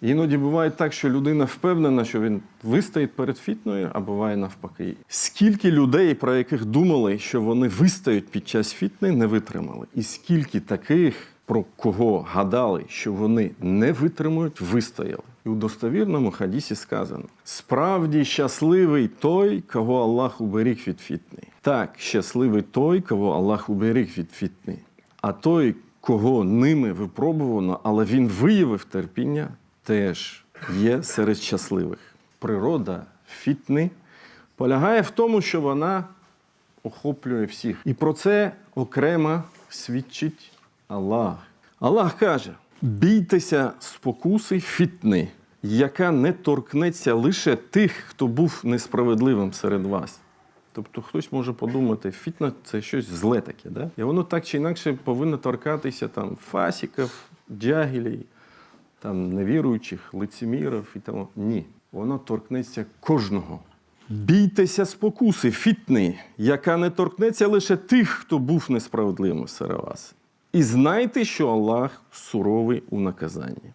Іноді буває так, що людина впевнена, що він вистоїть перед фітною, а буває навпаки. Скільки людей, про яких думали, що вони вистоять під час фітни, не витримали. І скільки таких, про кого гадали, що вони не витримують, вистояли. І у достовірному хадісі сказано: справді щасливий той, кого Аллах уберіг від фітни. Так, щасливий той, кого Аллах уберіг від фітни. А той, кого ними випробувано, але він виявив терпіння, теж є серед щасливих. Природа фітни полягає в тому, що вона охоплює всіх. І про це окремо свідчить Аллах. Аллах каже: бійтеся спокуси фітни, яка не торкнеться лише тих, хто був несправедливим серед вас. Тобто хтось може подумати, фітна це щось зле таке, да? і воно так чи інакше повинно торкатися там фасіків, джагілів, там невіруючих, лицемірів і тому. Ні, воно торкнеться кожного. Бійтеся спокуси, фітни, яка не торкнеться лише тих, хто був несправедливим серед вас. І знайте, що Аллах суровий у наказанні.